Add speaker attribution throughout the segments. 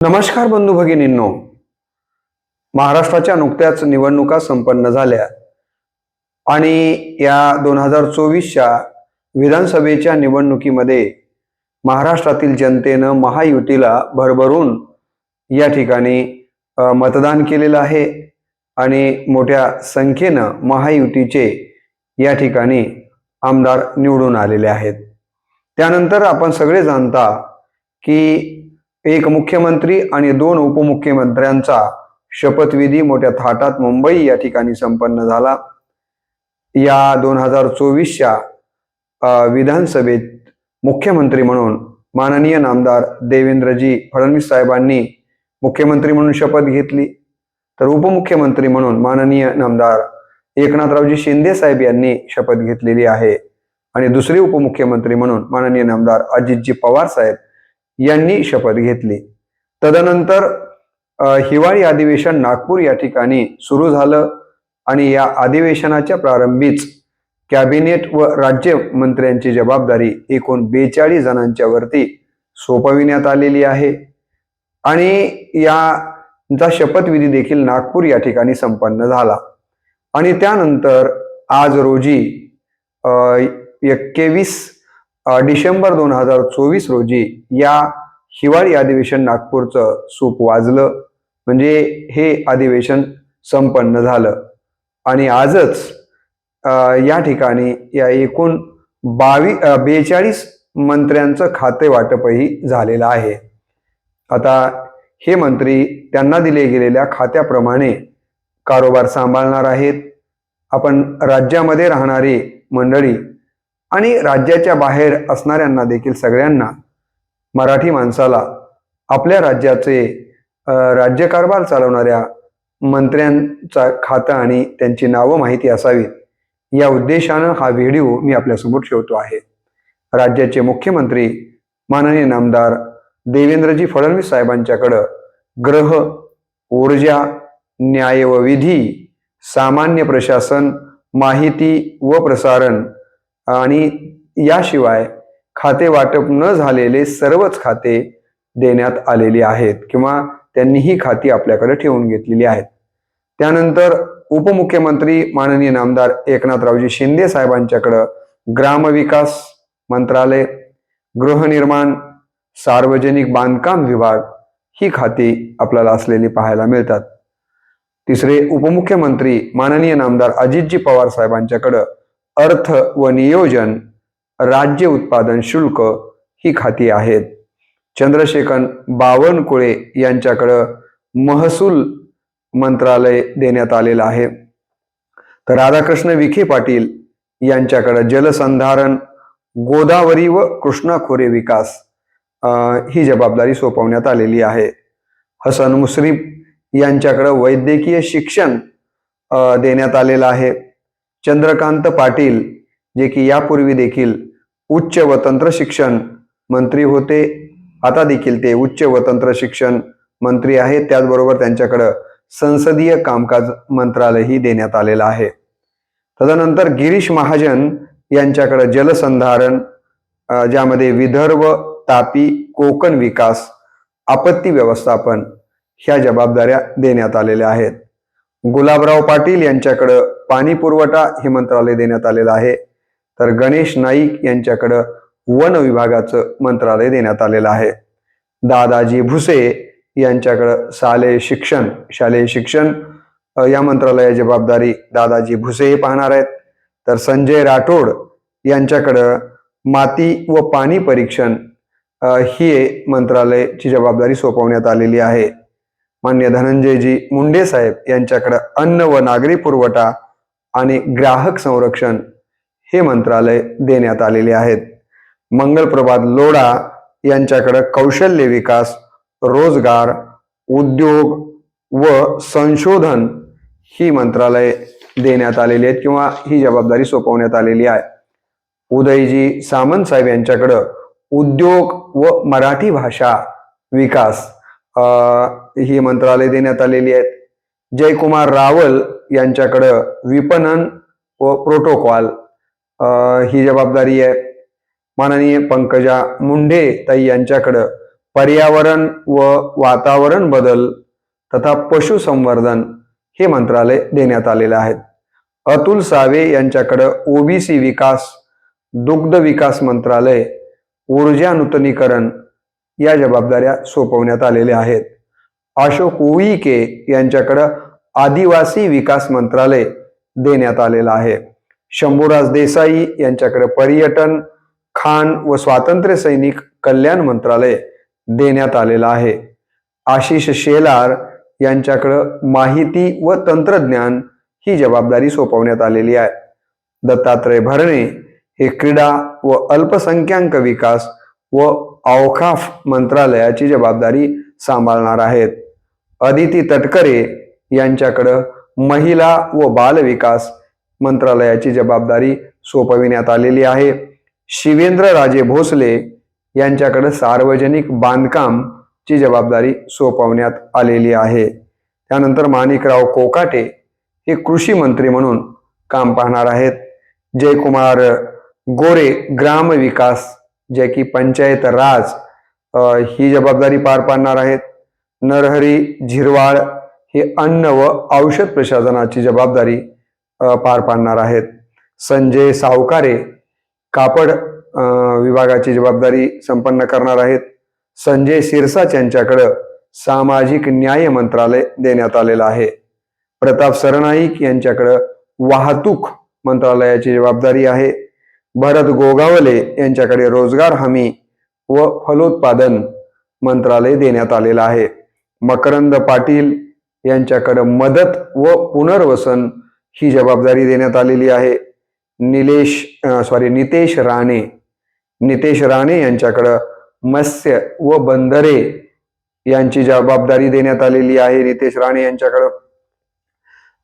Speaker 1: नमस्कार बंधू भगिनींनो. महाराष्ट्राच्या नुकत्याच निवडणुका संपन्न झाल्या आणि या दोन हजार चोवीसच्या विधानसभेच्या निवडणुकीमध्ये महाराष्ट्रातील जनतेनं महायुतीला भरभरून या ठिकाणी मतदान केलेलं आहे आणि मोठ्या संख्येनं महायुतीचे या ठिकाणी आमदार निवडून आलेले आहेत. त्यानंतर आपण सगळे जाणता की एक मुख्यमंत्री आणि दोन उपमुख्यमंत्र्यांचा शपथविधी मोठ्या थाटात मुंबई या ठिकाणी संपन्न झाला. या दोन हजार चोवीसच्या विधानसभेत मुख्यमंत्री म्हणून माननीय नामदार देवेंद्रजी फडणवीस साहेबांनी मुख्यमंत्री म्हणून शपथ घेतली. तर उपमुख्यमंत्री म्हणून माननीय नामदार एकनाथरावजी शिंदे साहेब यांनी शपथ घेतलेली आहे. आणि दुसरे उपमुख्यमंत्री म्हणून माननीय नामदार अजितजी पवार साहेब यांनी शपथ घेतली. तदनंतर हिवाळी अधिवेशन नागपूर या ठिकाणी सुरू झालं आणि या अधिवेशनाच्या प्रारंभीच कॅबिनेट व राज्यमंत्र्यांची जबाबदारी एकूण बेचाळीस जणांच्या वरती सोपविण्यात आलेली आहे. आणि याचा शपथविधी देखील नागपूर या ठिकाणी संपन्न झाला. आणि त्यानंतर आज रोजी एक्केवीस डिसेंबर दोन हजार चोवीस रोजी या हिवाळी अधिवेशन नागपूरचं सूप वाजलं. म्हणजे हे अधिवेशन संपन्न झालं. आणि आजच या ठिकाणी या एकूण बावी बेचाळीस मंत्र्यांचं खाते वाटपही झालेलं आहे. आता हे मंत्री त्यांना दिले गेलेल्या खात्याप्रमाणे कारोबार सांभाळणार आहेत. आपण राज्यामध्ये राहणारी मंडळी आणि राज्याच्या बाहेर असणाऱ्यांना देखील सगळ्यांना मराठी माणसाला आपल्या राज्याचे राज्यकारभार चालवणाऱ्या मंत्र्यांचा खातं आणि त्यांची नावं माहिती असावीत या उद्देशानं हा व्हिडिओ मी आपल्यासमोर ठेवतो आहे. राज्याचे मुख्यमंत्री माननीय नामदार देवेंद्रजी फडणवीस साहेबांच्याकडं ग्रह ऊर्जा न्याय व विधी सामान्य प्रशासन माहिती व प्रसारण आणि याशिवाय खाते वाटप न झालेले सर्वच खाते देण्यात आलेली आहेत किंवा त्यांनी ही खाती आपल्याकडे ठेवून घेतलेली आहेत. त्यानंतर उपमुख्यमंत्री माननीय नामदार एकनाथरावजी शिंदे साहेबांच्याकडं ग्रामविकास मंत्रालय गृहनिर्माण सार्वजनिक बांधकाम विभाग ही खाती आपल्याला असलेली पाहायला मिळतात. तिसरे उपमुख्यमंत्री माननीय नामदार अजितजी पवार साहेबांच्याकडं अर्थ व नियोजन राज्य उत्पादन शुल्क ही खाती आहेत. चंद्रशेखर बावनकुळे यांच्याकडं महसूल मंत्रालय देण्यात आलेलं आहे. तर राधाकृष्ण विखे पाटील यांच्याकडं जलसंधारण गोदावरी व कृष्णा खोरे विकास ही जबाबदारी सोपवण्यात आलेली आहे. हसन मुश्रीफ यांच्याकडं वैद्यकीय शिक्षण देण्यात आलेलं आहे. चंद्रकांत पाटील जे की यापूर्वी देखील उच्च व तंत्र शिक्षण मंत्री होते आता देखील ते उच्च व तंत्र शिक्षण मंत्री आहेत. त्याचबरोबर त्यांच्याकडं संसदीय कामकाज मंत्रालयही देण्यात आलेलं आहे. तदनंतर गिरीश महाजन यांच्याकडं जलसंधारण ज्यामध्ये विदर्भ तापी कोकण विकास आपत्ती व्यवस्थापन ह्या जबाबदाऱ्या देण्यात आलेल्या आहेत. गुलाबराव पाटील यांच्याकडं पाणी पुरवठा हे मंत्रालय देण्यात आलेलं आहे. तर गणेश नाईक यांच्याकडं वन विभागाचं मंत्रालय देण्यात आलेलं आहे. दादाजी भुसे यांच्याकडं शालेय शिक्षण शालेय शिक्षण या मंत्रालयाची जबाबदारी दादाजी भुसे हे पाहणार आहेत. तर संजय राठोड यांच्याकडं माती व पाणी परीक्षण ही मंत्रालयाची जबाबदारी सोपवण्यात आलेली आहे. मान्य धनंजयजी मुंडे साहेब यांच्याकडं अन्न व नागरी पुरवठा आणि ग्राहक संरक्षण हे मंत्रालय देण्यात आलेले आहेत. मंगलप्रभात लोढा यांच्याकडं कौशल्य विकास रोजगार उद्योग व संशोधन ही मंत्रालय देण्यात आलेली आहेत किंवा ही जबाबदारी सोपवण्यात आलेली आहे. उदयजी सामंत साहेब यांच्याकडं उद्योग व मराठी भाषा विकास ही मंत्रालय देण्यात आलेली आहेत. जयकुमार रावल यांच्याकडं विपणन व प्रोटोकॉल ही जबाबदारी आहे. माननीय पंकजा मुंडे ताई यांच्याकडं पर्यावरण व वातावरण बदल तथा पशुसंवर्धन हे मंत्रालय देण्यात आलेले आहेत अतुल सावे यांच्याकडं ओबीसी विकास दुग्ध विकास मंत्रालय ऊर्जा नूतनीकरण या जबाबदाऱ्या सोपवण्यात आलेल्या आहेत. अशोक उईके यांच्याकडं आदिवासी विकास मंत्रालय देण्यात आलेलं आहे. शंभूराज देसाई यांच्याकडे पर्यटन खाण व स्वातंत्र्य सैनिक कल्याण मंत्रालय देण्यात आलेलं आहे. आशिष शेलार यांच्याकडं माहिती व तंत्रज्ञान ही जबाबदारी सोपवण्यात आलेली आहे. दत्तात्रय भरणे हे क्रीडा व अल्पसंख्याक विकास व अवकाफ मंत्रालयाची जबाबदारी सांभाळणार आहेत. अदिती तटकरे यांच्याकडं महिला व बाल विकास मंत्रालयाची जबाबदारी सोपविण्यात आलेली आहे. शिवेंद्र राजे भोसले यांच्याकडे सार्वजनिक बांधकाम ची जबाबदारी सोपवण्यात आलेली आहे. त्यानंतर माणिकराव कोकाटे हे कृषी मंत्री म्हणून काम पाहणार आहेत. जयकुमार गोरे ग्राम विकास जे की पंचायत राज ही जबाबदारी पार पाडणार आहेत. नरहरी झिरवाळ हे अन्न व औषध प्रशासनाची जबाबदारी पार पाडणार आहेत. संजय सावकारे कापड विभागाची जबाबदारी संपन्न करणार आहेत. संजय सिरसाच यांच्याकडं सामाजिक न्याय मंत्रालय देण्यात आलेलं आहे. प्रताप सरनाईक यांच्याकडं वाहतूक मंत्रालयाची जबाबदारी आहे. भरत गोगावले यांच्याकडे रोजगार हमी व फलोत्पादन मंत्रालय देण्यात आलेलं आहे. मकरंद पाटील यांच्याकडं मदत व पुनर्वसन ही जबाबदारी देण्यात आलेली आहे. निलेश सॉरी नितेश राणे. नितेश राणे यांच्याकडं मत्स्य व बंदरे यांची जबाबदारी देण्यात आलेली आहे. नितेश राणे यांच्याकडं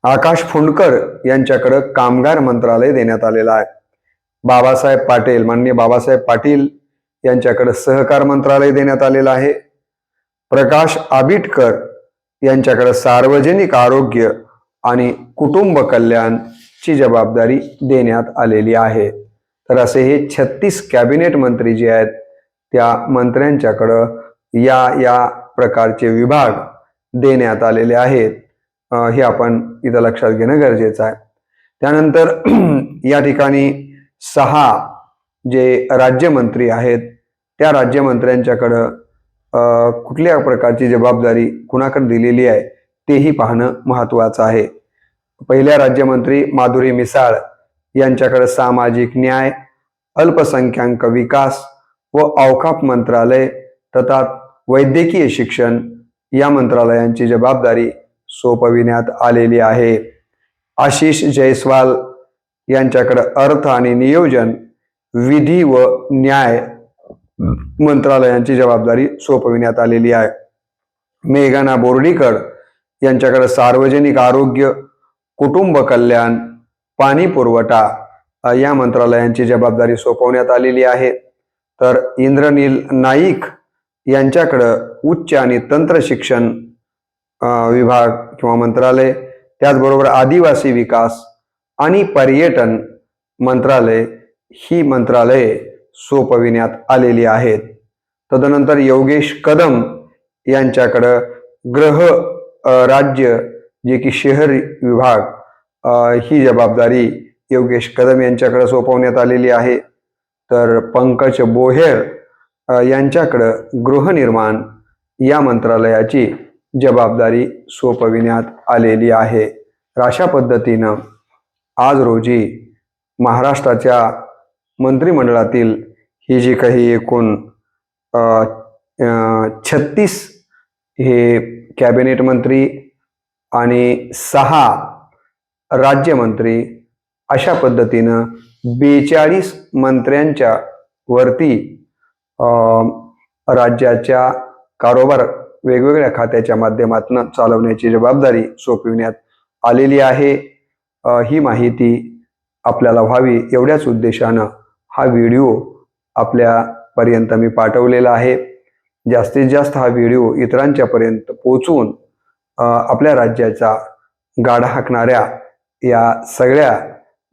Speaker 1: आकाश फुंडकर यांच्याकडं कामगार मंत्रालय देण्यात आलेलं आहे. बाबासाहेब पाटील माननीय बाबासाहेब पाटील यांच्याकडे सहकार मंत्रालय देण्यात आलेलं आहे. प्रकाश आबिटकर यांच्याकडे सार्वजनिक आरोग्य आणि कुटुंब कल्याणची जबाबदारी देण्यात आलेली आहे. तर असे हे छत्तीस कॅबिनेट मंत्री जे आहेत त्या मंत्र्यांच्याकडं या या प्रकारचे विभाग देण्यात आलेले आहेत. हे आपण इथं लक्षात घेणं गरजेचं आहे. त्यानंतर या ठिकाणी सहा जे राज्यमंत्री आहेत त्या राज्यमंत्र्यांच्याकडं कुठल्या प्रकारची जबाबदारी कुणाकडे दिलेली आहे तेही पाहणं महत्त्वाचं आहे. पहिल्या राज्यमंत्री माधुरी मिसाळ यांच्याकडे सामाजिक न्याय अल्पसंख्याक विकास व अवकाप मंत्रालय तथा वैद्यकीय शिक्षण या मंत्रालयांची जबाबदारी सोपविण्यात आलेली आहे. आशिष जयस्वाल यांच्याकडे अर्थ आणि नियोजन विधी व न्याय मंत्रालयांची जबाबदारी सोपविण्यात आलेली आहे. मेघना बोर्डीकर यांच्याकडे सार्वजनिक आरोग्य कुटुंब कल्याण पाणी पुरवठा या मंत्रालयांची जबाबदारी सोपवण्यात आलेली आहे. तर इंद्रनील नाईक यांच्याकडं उच्च आणि तंत्र शिक्षण विभाग किंवा मंत्रालय त्याचबरोबर आदिवासी विकास आणि पर्यटन मंत्रालय ही मंत्रालये सोपविण्यात आलेली आहेत. तदनंतर योगेश कदम यांच्याकडं ग्रह राज्य जे की शहर विभाग ही जबाबदारी योगेश कदम यांच्याकडे सोपवण्यात आलेली आहे. तर पंकज बोहेर यांच्याकडं गृहनिर्माण या मंत्रालयाची जबाबदारी सोपविण्यात आलेली आहे. तर अशा पद्धतीनं आज रोजी महाराष्ट्राच्या मंत्रिमंडळातील ही जी काही एकूण छत्तीस हे कॅबिनेट मंत्री आणि सहा राज्यमंत्री अशा पद्धतीनं बेचाळीस मंत्र्यांच्या वरती राज्याच्या कारोबार वेगवेगळ्या खात्याच्या माध्यमातून चालवण्याची जबाबदारी सोपविण्यात आलेली आहे. ही माहिती आपल्याला व्हावी एवढ्याच उद्देशानं हा व्हिडिओ आपल्यापर्यंत मी पाठवलेला आहे. जास्तीत जास्त हा व्हिडिओ इतरांच्यापर्यंत पोचवून आपल्या राज्याचा गाडा हाकणाऱ्या या सगळ्या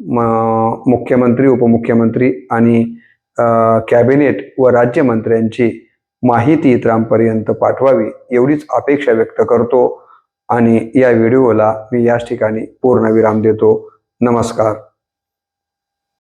Speaker 1: म- मुख्यमंत्री उपमुख्यमंत्री आणि कॅबिनेट व राज्यमंत्र्यांची माहिती इतरांपर्यंत पाठवावी एवढीच अपेक्षा व्यक्त करतो आणि या व्हिडिओला मी याच ठिकाणी पूर्णविराम देतो. नमस्कार.